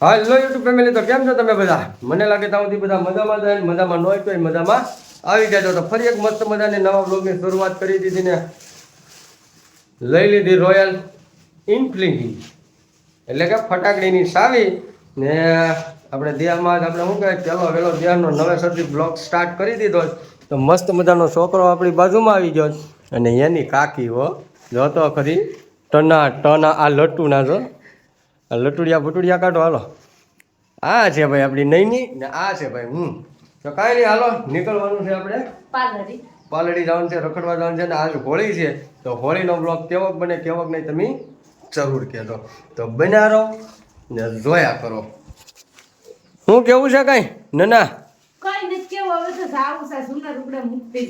હાલો YouTube family તો કેમ છો તમે બધા? મને લાગે ત્યાં બધા મજામાં જાય મજામાં ન હોય તો મજામાં આવી જાય તો ફરી એક મસ્ત મજાની નવા બ્લોગની શરૂઆત કરી દીધી ને લઈ લીધી રોયલ ઇન્ફ્લિંગી એટલે કે ફટાકડીની સાવી ને આપણે દેહમાં જ આપણે શું કહેવાય પહેલો વહેલો દેહનો નવેસરથી બ્લોગ સ્ટાર્ટ કરી દીધો તો મસ્ત મજાનો છોકરો આપણી બાજુમાં આવી ગયો અને એની કાકી હો જોતો ખરી ટના ટના આ લટ્ટુના જો. લટુડિયા ફટુડિયા કાઢો હાલો. આ છે ભાઈ આપણી નૈની ને આ છે ભાઈ હું. તો કાંઈ નહીં હાલો નીકળવાનું છે આપણે. પાલડી. પાલડી જવાનું છે રખડવા જવાનું છે ને આજ હોળી છે. તો હોળીનો બ્લોગ કેવોક બને કેવોક નહીં તમે જરૂર કહેજો. તો બન્યા રહો ને જોયા કરો. શું કેવું છે કાંઈ? ના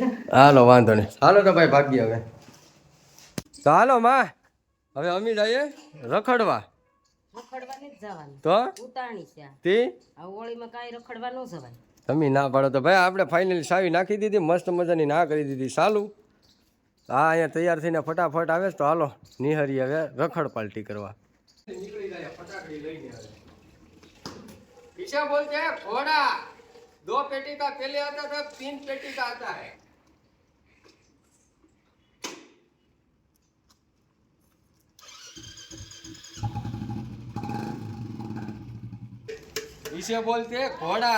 છે હાલો વાંધો નહીં. હાલો તો ભાઈ ભાગીએ હવે. તો હાલો માં. હવે અમી જઈએ રખડવા. રખડવા નથી જવાનું તો ઉતાણી છે આ. તે આ હોળીમાં કાંઈ રખડવા ન જવાય તમે ના પાડો તો ભાઈ આપણે ફાઇનલી સાવી નાખી દીધી મસ્ત મજાની ના કરી દીધી સાલું હા અહીંયા તૈયાર થઈને ફટાફટ આવે છે તો હાલો નિહરી હવે રખડ પાલટી કરવા पीछे बोलते हैं घोड़ा दो पेटी का पहले आता था तीन पेटी का आता है इसे बोलते हैं घोड़ा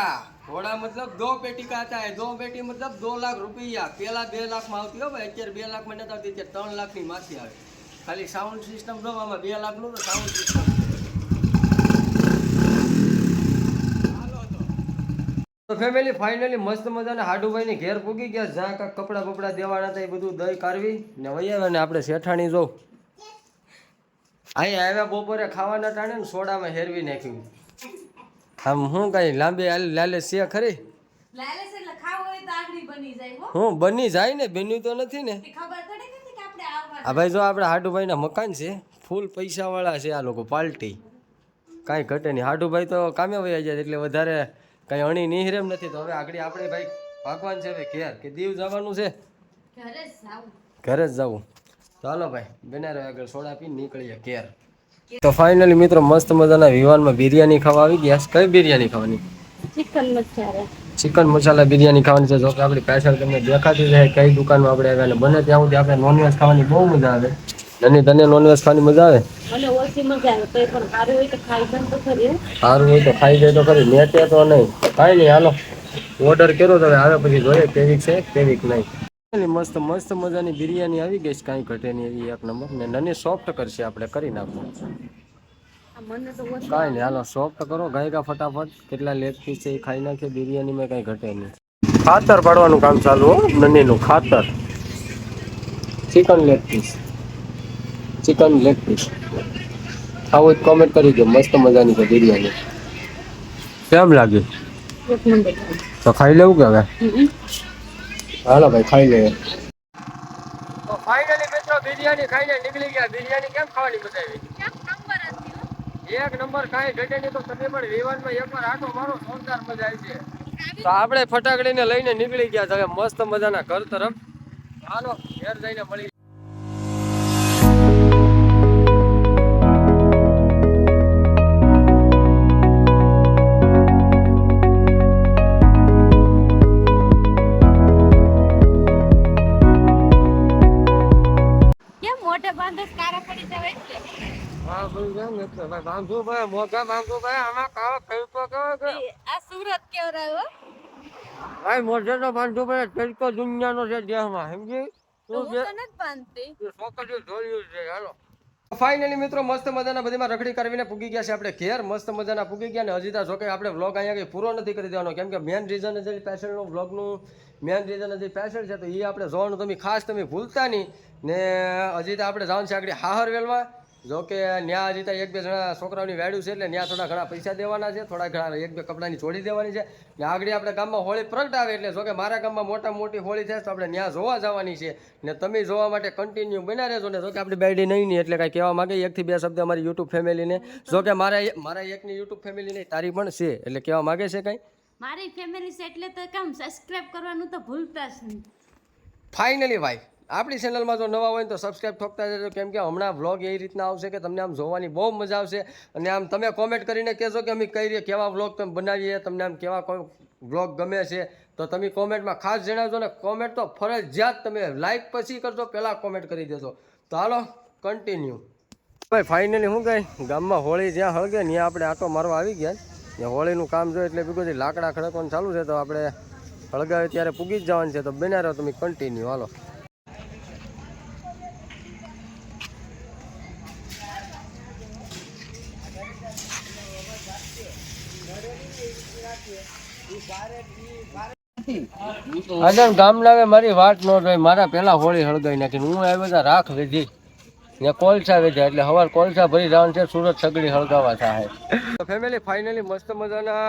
घोड़ा मतलब दो पेटी का आता है दो पेटी मतलब दो લાખ રૂપિયા પેલા બે લાખમાં આવતી હોય ભાઈ અત્યારે બે લાખમાં નથી આવતી અત્યારે ત્રણ લાખની માથે આવે ખાલી સાઉન્ડ સિસ્ટમ જો આમાં બે લાખનું તો સાઉન્ડ સિસ્ટમ તો ફેમિલી ફાઇનલી મસ્ત મજાના હાડુભાઈની ઘેર પૂગી ગયા જ્યાં કાંઈક કપડાં બપડા દેવાના હતા એ બધું દહીં કાઢવી ને વહી આવ્યા ને આપણે શેઠાણી જોઉં અહીંયા આવ્યા બપોરે ખાવાના ટાણે ને સોડામાં હેરવી નાખ્યું આમ હું કાંઈ લાંબી લાલે છે ખરી હો. બની જાય ને બન્યું તો નથી ને. આ ભાઈ જો આપણે હાડુભાઈના મકાન છે ફૂલ પૈસાવાળા છે આ લોકો પાર્ટી કાંઈ ઘટે નહીં. હાડુભાઈ તો કામે વયા જાય એટલે વધારે કાંઈ અણી નિહરેમ નથી. તો હવે આગળ આપણે ભાઈ ભાગવાન છે હવે ઘેર કે દીવ જવાનું છે? ઘરે જ જાવું. ચાલો ભાઈ બને રહે આગળ સોડા પીને નીકળીએ ઘેર. તો ફાઇનલી મિત્રો મસ્ત મજાના વિવાનમાં બિરયાની ખાવા આવી ગયા કઈ બિરયાની ખાવાની? ચિકન મસાલા. ચિકન મસાલા બિરયાની ખાવાની છે. જો કે આપણી પાછળ તમને દેખાતી રહે કઈ દુકાનમાં આપણે આવ્યા બને ત્યાં સુધી આપણે નોનવેજ ખાવાની બહુ મજા આવે. નાની તને નોનવેજ ખાવાની મજા આવે? મને ઓછી મજા આવે તો પણ સારું હોય તો ખાઈ પણ તો ખરી હો. સારું હોય તો ખાઈ જાય તો ખરી. નેટે તો નહીં. કાંઈ નહીં હાલો. ઓર્ડર કર્યો તો હવે આવે પછી જોઈએ કેવીક છે કેવીક નહીં. મસ્ત મસ્ત મજાની બિરયાની આવી ગઈ છે કાંઈ ઘટે નહીં એવી એક નંબર. ને નને સોફ્ટ કરશે આપણે કરી ઓછી કાંઈ નહીં હાલો સોફ્ટ કરો ગાયકા ફટાફટ. કેટલા લેગ પીસ છે એ ખાઈ નાખીએ બિરયાનીમાં કાંઈ ઘટે નહીં. ખાતર પાડવાનું કામ ચાલુ હો નનીનું ખાતર. Chicken leg piece chicken leg piece ખાવું જ કોમેન્ટ કરી દો મસ્ત મજાની છે બિરયાની. કેમ લાગ્યું તો ખાઈ લેવું કે હવે? હાલો ભાઈ ખાઈ લે તો ફાઇનલી મિત્રો બિરયાની ખાઈને નીકળી ગયા. બિરયાની કેમ ખાવાની મજા આવી? એક નંબર ખાઈ ઘટે નહીં તો તમે પણ વિવાનમાં એકવાર આટો મારો જોરદાર મજા આવી છે તો આપણે ફટાકડીને લઈને નીકળી ગયા છે મસ્ત મજાના ઘર તરફ. હાલો ઘેર જઈને મળી ફાઇનલી મિત્રો, મસ્ત મજાના બધીમાં રખડી કરવીને પૂગી ગયા છે આપણે ઘેર. મસ્ત મજાના પૂગી ગયા ને હજી જોકે આપણે વ્લોગ અહીંયા કંઈ પૂરો નથી કરી દેવાનો. કેમ કે મેન રીઝન જે પેશનનું વ્લોગનું મેન રીઝન જે પેશન છે, તો એ આપણે જોવાનું તમે ખાસ તમે ભૂલતા નહીં. ને હજી તો આપણે જવાનું છે આગળ હાહરવેલમાં જો કે ત્યાં હજી એક બે જણા છોકરાઓની વેડ્યું છે એટલે ત્યાં થોડા ઘણા પૈસા દેવાના છે થોડા ઘણા એક બે કપડાની જોડી દેવાની છે. ને આગળ આપણે ગામમાં હોળી પ્રગટાવે એટલે જો કે મારા ગામમાં મોટા મોટી હોળી થાય તો આપણે ત્યાં જોવા જવાની છે. ને તમે જોવા માટે કન્ટિન્યુ બન્યા રહેજો ને જો કે આપણે બેડી નહીં નહીં એટલે કાંઈ કહેવા માંગે. એકથી બે શબ્દ અમારી યુટ્યુબ ફેમિલીને જો કે મારા મારા એકની યુટ્યુબ ફેમિલી નહીં તારી પણ છે એટલે કહેવા માંગે છે કાંઈ? મારી ફેમિલી છે એટલે તો કામ સબસ્ક્રાઇબ કરવાનું તો ભૂલતા જ નહીં. ફાઇનલી ભાઈ આપણી ચેનલમાં જો નવા હોય તો સબસ્ક્રાઈબ ઠોકતા જજો. કેમ કે હમણાં વ્લોગ એ રીતના આવશે કે તમને આમ જોવાની બહુ મજા આવશે. અને આમ તમે કોમેન્ટ કરીને કહેશો કે અમે કઈ રીતે કેવા વ્લોગ તમે બનાવીએ, તમને આમ કેવા વ્લોગ ગમે છે, તો તમે કોમેન્ટમાં ખાસ જણાવજો ને. કોમેન્ટ તો ફરજિયાત તમે લાઈક પછી કરજો, પહેલાં કોમેન્ટ કરી દેજો. તો હાલો કન્ટિન્યુ ભાઈ ફાઇનલી શું કહે ગામમાં હોળી જ્યાં હળગે ત્યાં આપણે આટો મારવા આવી ગયા ને. હોળીનું કામ જોઈએ એટલે બીજું લાકડા ખડકવાનું ચાલુ છે, તો આપણે હળગાવે ત્યારે પૂગી જ જવાનું છે. તો બનાવ્યો તમે કન્ટિન્યુ હાલો. આજે ગામના મારી વાત ન જોઈ, મારા પહેલા હોળી હળગાઈ નાખી હું એ બધા રાખ વેધી ને કોલસા વેચ્યા એટલે હવાર કોલસા ભરી જવાનું છે, સુરત સગડી હળગાવા થાય. ફેમિલી ફાઇનલી મસ્ત મજાના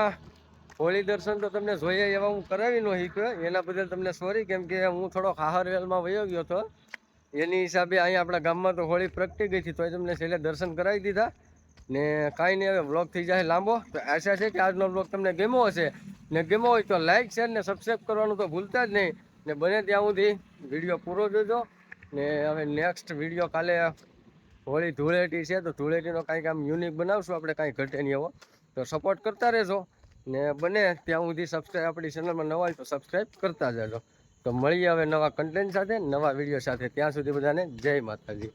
હોળી દર્શન તો તમને જોઈએ એવા હું કરાવી ન શીખ્યો એના બદલ તમને સોરી કેમ કે હું થોડો હાહરવેલમાં વયો ગયો હતો. એની હિસાબે અહીંયા આપણા ગામમાં તો હોળી પ્રગટી ગઈ હતી તો તમને છેલ્લે દર્શન કરાવી દીધા. ને કાંઈ નહીં, હવે વ્લોગ થઈ જાય લાંબો. તો આશા છે કે આજનો વ્લોગ તમને ગમ્યો હશે. ને ગમ્યો હોય તો લાઈક શેર ને સબસ્ક્રાઈબ કરવાનું તો ભૂલતા જ નહીં. ને બને ત્યાં સુધી વીડિયો પૂરો જોજો. ને હવે નેક્સ્ટ વીડિયો કાલે હોળી ધૂળેટી છે, તો ધૂળેટીનો કાંઈક આમ યુનિક બનાવશું આપણે, કાંઈ ઘટે નહીં એવો. તો સપોર્ટ કરતા રહેજો. ને બને ત્યાં સુધી સબસ્ક્રાઈબ આપણી ચેનલમાં નવા હોય તો સબસ્ક્રાઈબ કરતા જજો. તો મળીએ હવે નવા કન્ટેન્ટ સાથે, નવા વીડિયો સાથે. ત્યાં સુધી બધાને જય માતાજી.